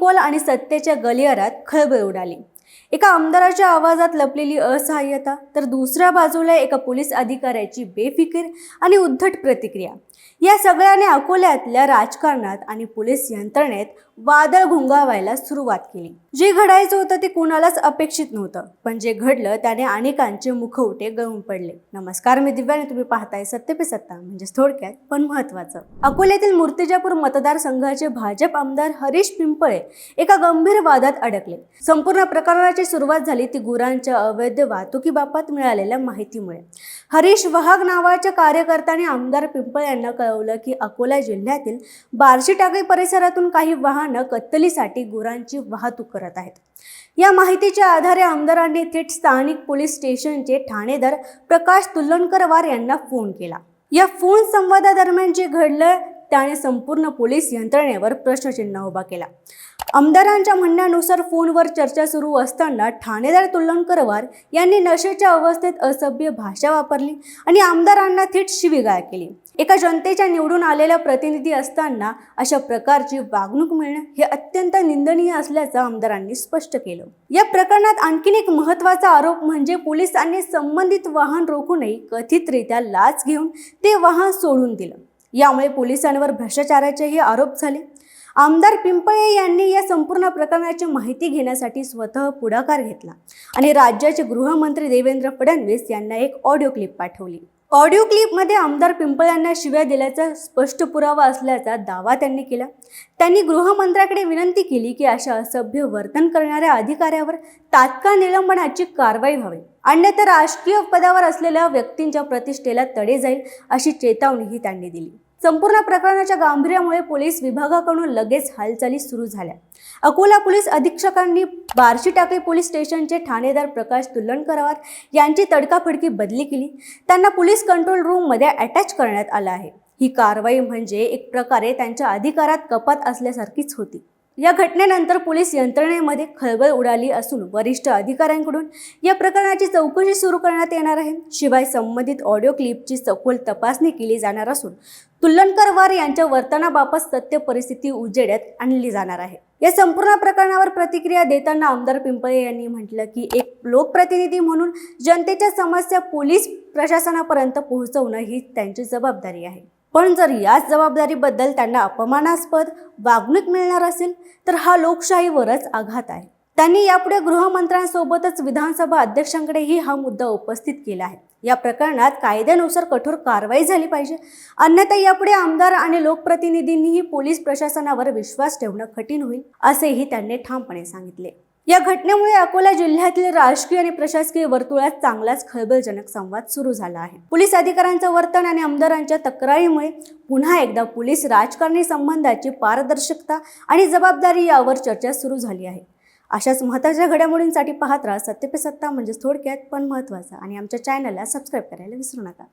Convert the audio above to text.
बिनकोल आणि सत्तेच्या गलियारात खळबळ उडाली. एका आमदाराच्या आवाजात लपलेली असहाय्यता तर दुसऱ्या बाजूला एका पोलीस अधिकाऱ्याची बेफिकीर आणि उद्धट प्रतिक्रिया. या सगळ्याने अकोल्यातल्या राजकारणात आणि पोलीस यंत्रणेत वादळ घुंगावायला सुरुवात केली. जे घडायचं होतं ते कुणालाच अपेक्षित नव्हतं पण जे घडलं त्याने अनेकांचे मुखवटे गळून पडले. नमस्कार मी दिव्याने तुम्ही पाहताय सत्य पे सत्ता म्हणजे थोडक्यात पण महत्वाचं अकोल्यातील मूर्तिजापूर मतदारसंघाचे भाजप आमदार हरीश पिंपळे एका गंभीर वादात अडकले. संपूर्ण प्रकरणाचे सुरुवात झाली ती गुरांच्या अवैध वाहतुकीबाबत मिळालेल्या माहितीमुळे. हरीश वहाग नावाच्या कार्यकर्त्याने आमदार पिंपळ यांना कळवलं की अकोला जिल्ह्यातील बार्शी टाकळी परिसरातून काही वाहनं कत्तलीसाठी गुरांची वाहतूक करत आहेत. या माहितीच्या आधारे आमदारांनी थेट स्थानिक पोलीस स्टेशनचे ठाणेदार प्रकाश तुलनकरवार यांना फोन केला. या फोन संवादादरम्यान जे घडलं त्याने संपूर्ण पोलीस यंत्रणेवर प्रश्नचिन्ह उभा केला. आमदारांच्या म्हणण्यानुसार फोनवर चर्चा सुरू असताना ठाणेदार तुलनकरवार यांनी नशेच्या अवस्थेत असभ्य भाषा वापरली आणि आमदारांना थेट शिवीगाळ केली. एका जनतेच्या निवडून आलेल्या प्रतिनिधी असताना अशा प्रकारची वागणूक मिळणं हे अत्यंत निंदनीय असल्याचं आमदारांनी स्पष्ट केलं. या प्रकरणात आणखीन एक महत्त्वाचा आरोप म्हणजे पोलिसांनी संबंधित वाहन रोखूनही कथितरित्या लाच घेऊन ते वाहन सोडून दिलं. यामुळे पोलिसांवर भ्रष्टाचाराचेही आरोप झाले. आमदार पिंपळे यांनी या संपूर्ण प्रकरणाची माहिती घेण्यासाठी स्वतः पुढाकार घेतला. आणि राज्याचे गृहमंत्री देवेंद्र फडणवीस यांना एक ऑडिओ क्लिप पाठवली. ऑडिओ क्लिपमध्ये आमदार पिंपळ यांना शिव्या दिल्याचा स्पष्ट पुरावा असल्याचा दावा त्यांनी केला. त्यांनी गृहमंत्र्याकडे विनंती केली की अशा असभ्य वर्तन करणाऱ्या अधिकाऱ्यावर तात्काळ निलंबनाची कारवाई व्हावी. अन्यथा राजकीय पदावर असलेल्या व्यक्तींच्या प्रतिष्ठेला तडे जाईल अशी चेतावणीही त्यांनी दिली. संपूर्ण प्रकरणाच्या गांभीर्यामुळे पोलीस विभागाकडून लगेच हालचाली सुरू झाल्या. अकोला पोलीस अधीक्षकांनी बार्शी टाकळी पोलीस स्टेशनचे ठाणेदार प्रकाश तुल्लणकरवार यांची तडकाफडकी बदली केली. त्यांना पोलीस कंट्रोल रूममध्ये अटॅच करण्यात आलं आहे. ही कारवाई म्हणजे एक प्रकारे त्यांच्या अधिकारात कपात असल्यासारखीच होती. या घटनेनंतर पोलीस यंत्रणेमध्ये खळबळ उडाली असून वरिष्ठ अधिकाऱ्यांकडून या प्रकरणाची चौकशी सुरू करण्यात येणार आहे. शिवाय संबंधित ऑडिओ क्लिपची सखोल तपासणी केली जाणार असून तुलनकरवार यांच्या वर्तनाबाबत सत्य परिस्थिती उजेड्यात आणली जाणार आहे. या संपूर्ण प्रकरणावर प्रतिक्रिया देताना आमदार पिंपळे यांनी म्हटलं की एक लोकप्रतिनिधी म्हणून जनतेच्या समस्या पोलीस प्रशासनापर्यंत पोहोचवणं ही त्यांची जबाबदारी आहे. पण जर याच जबाबदारीबद्दल त्यांना अपमानास्पद वागणूक मिळणार असेल तर हा लोकशाहीवरच आघात आहे. त्यांनी यापुढे गृहमंत्र्यांसोबतच विधानसभा अध्यक्षांकडेही हा मुद्दा उपस्थित केला आहे. या प्रकरणात कायद्यानुसार कठोर कारवाई झाली पाहिजे. अन्यथा यापुढे आमदार आणि लोकप्रतिनिधींनीही पोलीस प्रशासनावर विश्वास ठेवणं कठीण होईल असेही त्यांनी ठामपणे सांगितले. या घटनेमुळे अकोला जिल्ह्यातील राजकीय आणि प्रशासकीय वर्तुळात चांगलाच खळबळजनक संवाद सुरू झाला आहे. पोलीस अधिकाऱ्यांचं वर्तन आणि आमदारांच्या तक्रारीमुळे पुन्हा एकदा पोलीस राजकारणी संबंधाची पारदर्शकता आणि जबाबदारी यावर चर्चा सुरू झाली आहे. अशाच महत्त्वाच्या घडामोडींसाठी पाहत राहा सत्य पे सत्ता म्हणजेच थोडक्यात पण महत्त्वाचं आणि आमच्या चॅनलला सबस्क्राईब करायला विसरू नका.